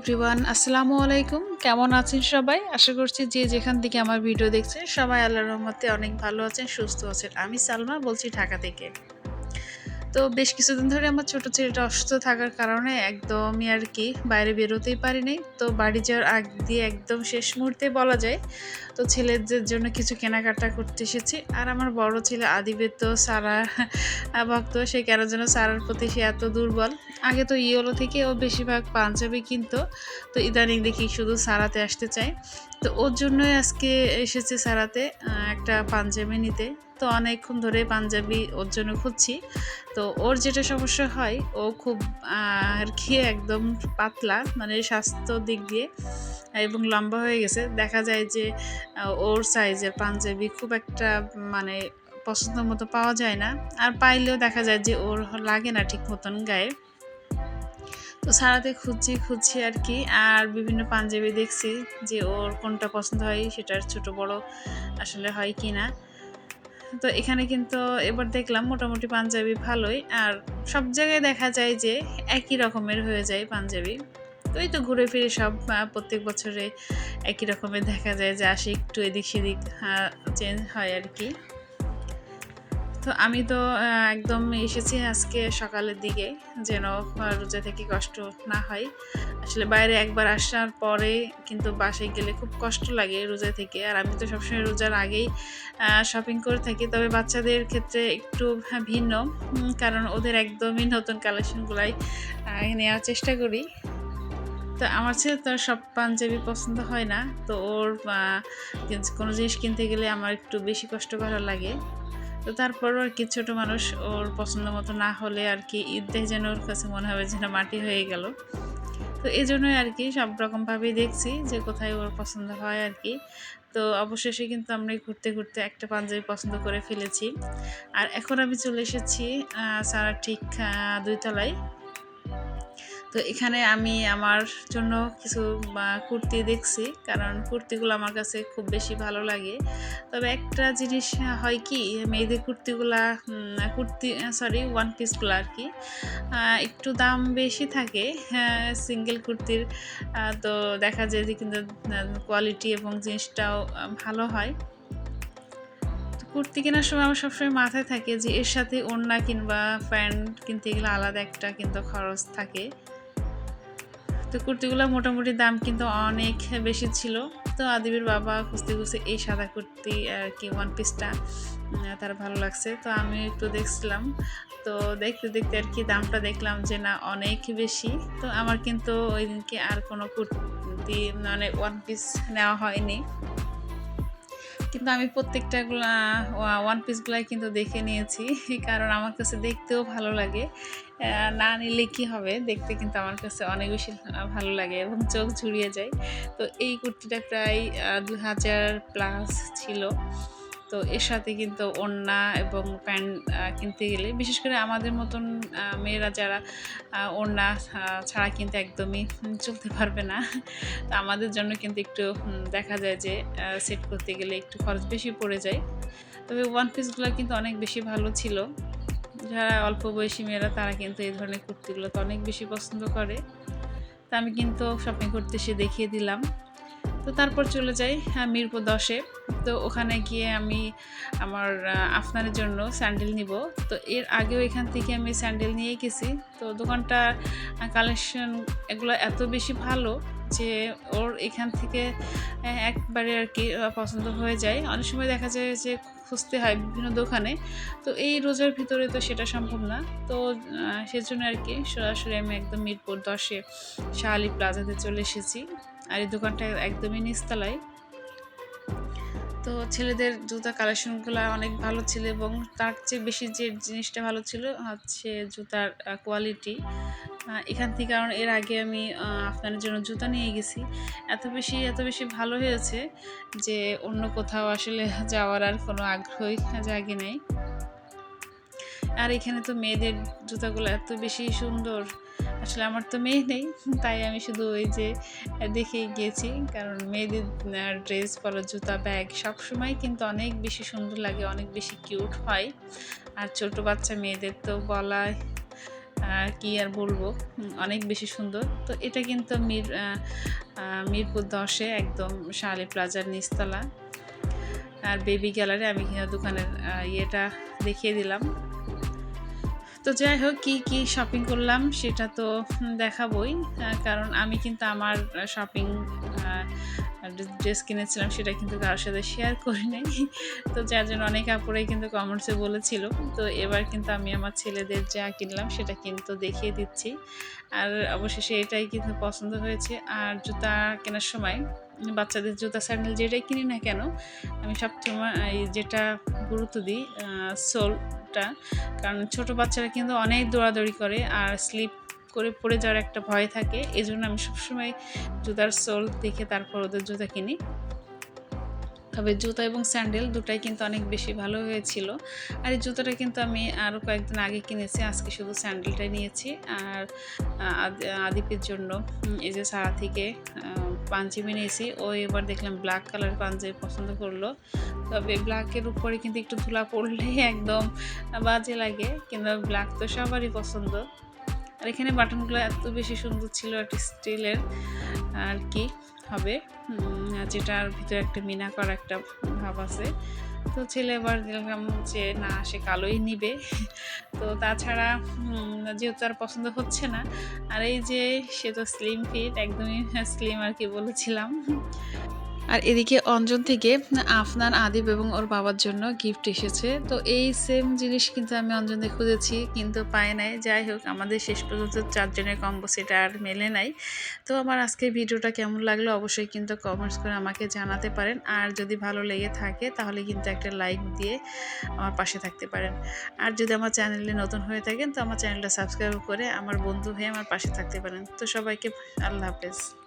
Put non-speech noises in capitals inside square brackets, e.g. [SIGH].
Everyone আসসালামু আলাইকুম। কেমন আছেন সবাই? আশা করছি যে যেখান থেকে আমার ভিডিও দেখছেন, সবাই আল্লাহ রহমতে অনেক ভালো আছেন, সুস্থ আছেন। আমি সালমা, বলছি ঢাকা থেকে। তো বেশ কিছুদিন ধরে আমার ছোট ছেলেটা অসুস্থ থাকার কারণে একদমই আর কি বাইরে বেরোতেই পারিনি তো বাড়ি যাওয়ার আগ দিয়ে একদম শেষ মুহূর্তে বলা যায়, তো ছেলেদের জন্য কিছু কেনাকাটা করতে এসেছি। আর আমার বড় ছেলে আদিবের তো সারা ভক্ত, সে কেন যেন সারার প্রতি সে এত দুর্বল। আগে তো ইয়েলো থেকে ও বেশিরভাগ পাঞ্জাবি কিনতো, তো ইদানিং দেখি শুধু সারাতে আসতে চায়। তো ওর জন্যই আজকে এসেছে সারাতে একটা পাঞ্জাবি নিতে। তো অনেকক্ষণ ধরে পাঞ্জাবি ওর জন্য খুঁজছি। তো ওর যেটা সমস্যা হয়, ও খুব আর কি একদম পাতলা মানে স্বাস্থ্য দিক দিয়ে, এবং লম্বা হয়ে গেছে। দেখা যায় যে ওর সাইজের পাঞ্জাবি খুব একটা মানে পছন্দ মতো পাওয়া যায় না। আর পাইলেও দেখা যায় যে, ওর লাগে না ঠিক মতন গায়ে। তো সারাতে খুঁজছি খুঁজছি আর কি। আর বিভিন্ন পাঞ্জাবি দেখছি যে, ওর কোনটা পছন্দ হয়, সেটার ছোট বড় আসলে হয় কি না তো এখানে কিন্তু এবার দেখলাম মোটামুটি পাঞ্জাবি ভালোই, আর সব জায়গায় দেখা যায় যে একই রকমের হয়ে যায় পাঞ্জাবি। তো এই তো ঘুরে ফিরে সব প্রত্যেক বছরে একই রকমের দেখা যায় যে আসে একটু এদিক সেদিক চেঞ্জ হয় আর কি। তো আমি তো একদম এসেছি আজকে সকালের দিকে যেন রোজা থেকে কষ্ট না হয়। আসলে বাইরে একবার আসার পরে কিন্তু বাসায় গেলে খুব কষ্ট লাগে রোজা থেকে। আর আমি তো সবসময় রোজার আগেই শপিং করে থাকি। তবে বাচ্চাদের ক্ষেত্রে একটু হ্যাঁ, ভিন্ন কারণ ওদের একদমই নতুন কালেকশনগুলাই নেওয়ার চেষ্টা করি। তো আমার ছেলে তো সব পাঞ্জাবি পছন্দ হয় না। তো ওর কোনো জিনিস কিনতে গেলে আমার একটু বেশি কষ্ট করা লাগে। তো তারপরও আর কি ছোটো মানুষ ওর পছন্দ মতো না হলে আর কি ঈদ দেখে যেন ওর কাছে মনে হবে যেন মাটি হয়ে গেল। তো এই জন্যই আর কি সব রকমভাবেই দেখছি যে কোথায় ওর পছন্দ হয় আর কি। তো অবশেষে কিন্তু আমরা ঘুরতে ঘুরতে একটা পাঞ্জাবি পছন্দ করে ফেলেছি। আর এখন আমি চলে এসেছি সারা ঠিক দুই দুইতলায় তো এখানে আমি আমার জন্য কিছু কুর্তি দেখছি, কারণ কুর্তিগুলো আমার কাছে খুব বেশি ভালো লাগে। তবে একটা জিনিস হয় কি, মেয়েদের কুর্তিগুলা কুর্তি সরি ওয়ান পিসগুলো আর কি একটু দাম বেশি থাকে সিঙ্গেল কুর্তির তো দেখা যায় যে কিন্তু কোয়ালিটি এবং জিনিসটাও ভালো হয়। কুর্তি কেনার সময় আমার সবসময় মাথায় থাকে যে এর সাথে ওড়না কিংবা প্যান্ট কিনতে গেলে আলাদা একটা কিন্তু খরচ থাকে। তো কুর্তিগুলো মোটামুটি দাম কিন্তু অনেক বেশি ছিল। তো আদিবের বাবা খুঁজতে খুঁজতে এই সাদা কুর্তি আর কি ওয়ান পিসটা তার ভালো লাগছে। তো আমি একটু দেখছিলাম। তো দেখতে দেখতে আর কি দামটা দেখলাম যে না, অনেক বেশি। তো আমার কিন্তু ওই দিনকে আর কোনো কুর্তি মানে ওয়ান পিস নেওয়া হয়নি। কিন্তু আমি প্রত্যেকটা ওয়ান পিসগুলাই কিন্তু দেখে নিয়েছি, [LAUGHS] কারণ আমার কাছে দেখতেও ভালো লাগে। না নিলে কি হবে? দেখতে কিন্তু আমার কাছে অনেক বেশি ভালো লাগে এবং চোখ ঝুড়িয়ে যায়। তো এই কুর্তিটা প্রায় দু হাজার প্লাস ছিল। তো এর সাথে কিন্তু ওড়না এবং প্যান্ট কিনতে গেলে, বিশেষ করে আমাদের মতন মেয়েরা যারা ওড়না ছাড়া কিন্তু একদমই চলতে পারবে না। তো আমাদের জন্য কিন্তু একটু দেখা যায় যে সেট করতে গেলে একটু খরচ বেশি পড়ে যায়। তবে ওয়ান পিসগুলো কিন্তু অনেক বেশি ভালো ছিল। যারা অল্প বয়সী মেয়েরা, তারা কিন্তু এই ধরনের কুর্তিগুলো তো অনেক বেশি পছন্দ করে। তা আমি কিন্তু শপিং করতে এসে দেখিয়ে দিলাম। তো তারপর চলে যাই আহ, মিরপুর দশে। তো ওখানে গিয়ে আমি আমার আহ, আফনানের জন্য স্যান্ডেল নিব। তো এর আগেও এখান থেকে আমি স্যান্ডেল নিয়ে গেছি। তো দোকানটা কালেকশন এগুলো এত বেশি ভালো যে ওর এখান থেকে একবারে আর কি পছন্দ হয়ে যায়। অনেক সময় দেখা যায় যে খুঁজতে হয় বিভিন্ন দোকানে। তো এই রোজার ভিতরে তো সেটা সম্ভব না। তো সেজন্য আর কি সরাসরি আমি একদম মিরপুর দশে শাহালি প্লাজাতে চলে এসেছি। আর এই দোকানটা একদমই নিচতলায়। তো ছেলেদের জুতা কালেকশনগুলো অনেক ভালো ছিল এবং তার চেয়ে বেশি যে জিনিসটা ভালো ছিল হচ্ছে জুতার কোয়ালিটি এখান থেকে কারণ এর আগে আমি আহ, আপনাদের জন্য জুতা নিয়ে গেছি। এত বেশি এত বেশি ভালো হয়েছে যে অন্য কোথাও আসলে যাওয়ার আর কোনো আগ্রহই জাগে নেই। আর এখানে তো মেয়েদের জুতাগুলো এত বেশি সুন্দর। আসলে আমার তো মেয়ে নেই, তাই আমি শুধু ওই যে দেখেই গিয়েছি। কারণ মেয়েদের ড্রেস পরা জুতা ব্যাগ সব সময় কিন্তু অনেক বেশি সুন্দর লাগে, অনেক বেশি কিউট হয়। আর ছোট বাচ্চা মেয়েদের তো বলায় কি আর বলব অনেক বেশি সুন্দর। তো এটা কিন্তু মির মিরপুর দশে একদম শালি প্লাজার নিচতলা। আর বেবি গ্যালারি আমি দোকানের ইয়েটা দেখিয়ে দিলাম। তো যাই হোক, কী কী শপিং করলাম সেটা তো দেখাবই। কারণ আমি কিন্তু আমার শপিং ড্রেস কিনেছিলাম, সেটা কিন্তু কারোর সাথে শেয়ার করি নাই তো যার জন্য অনেক আপুরাই কিন্তু কমেন্টসে বলেছিল। তো এবার কিন্তু আমি আমার ছেলেদের যা কিনলাম, সেটা কিন্তু দেখিয়ে দিচ্ছি। আর অবশেষে এটাই কিন্তু পছন্দ হয়েছে। আর জুতা কেনার সময়, বাচ্চাদের জুতা স্যান্ডেল যেটাই কিনি না কেন, আমি সবসময় যেটা গুরুত্ব দিই সোলটা। কারণ ছোট বাচ্চারা কিন্তু অনেক দৌড়াদৌড়ি করে, আর স্লিপ করে পড়ে যাওয়ার একটা ভয় থাকে। এই জন্য আমি সবসময় জুতার সোল দেখে তারপর ওদের জুতা কিনি। তবে জুতা এবং স্যান্ডেল দুটাই কিন্তু অনেক বেশি ভালো হয়েছিল। আর এই জুতোটা কিন্তু আমি আরও কয়েকদিন আগে কিনেছি, আজকে শুধু স্যান্ডেলটাই নিয়েছি। আর আদিপের জন্য এই যে সারা থেকে পাঞ্জাবি নিয়েছি। ও এবার দেখলাম ব্ল্যাক কালার পাঞ্জাবি পছন্দ করল। তবে ব্ল্যাকের উপরে কিন্তু একটু ধুলা পড়লে একদম বাজে লাগে। কিন্তু ব্ল্যাক তো সবারই পছন্দ। আর এখানে বাটনগুলো এত বেশি সুন্দর ছিল, একটা স্টিলের আর কি হবে। যেটার ভিতরে একটা মিনা করা একটা ভাব আছে। তো ছেলে এবার দেখলাম যে না, সে কালোই নিবে। তো তাছাড়া যেহেতু আর পছন্দ হচ্ছে না, আর এই যে সে তো স্লিম ফিট একদমই স্লিম আর কি বলেছিলাম। আর এদিকে অঞ্জন থেকে আফনান, আদিব এবং ওর বাবার জন্য গিফট এসেছে। তো এই সেম জিনিস কিন্তু আমি অঞ্জনকে খুঁজেছি, কিন্তু পাই নাই। যাই হোক, আমাদের শেষ পর্যন্ত চারজনের কম্বো সেটা আর মেলে নাই। তো আমার আজকের ভিডিওটা কেমন লাগল অবশ্যই কিন্তু কমেন্টস করে আমাকে জানাতে পারেন। আর যদি ভালো লেগে থাকে, তাহলে কিন্তু একটা লাইক দিয়ে আমার পাশে থাকতে পারেন। আর যদি আমার চ্যানেলে নতুন হয়ে থাকেন, তো আমার চ্যানেলটা সাবস্ক্রাইব করে আমার বন্ধু হয়ে আমার পাশে থাকতে পারেন। তো সবাইকে আল্লাহ হাফেজ।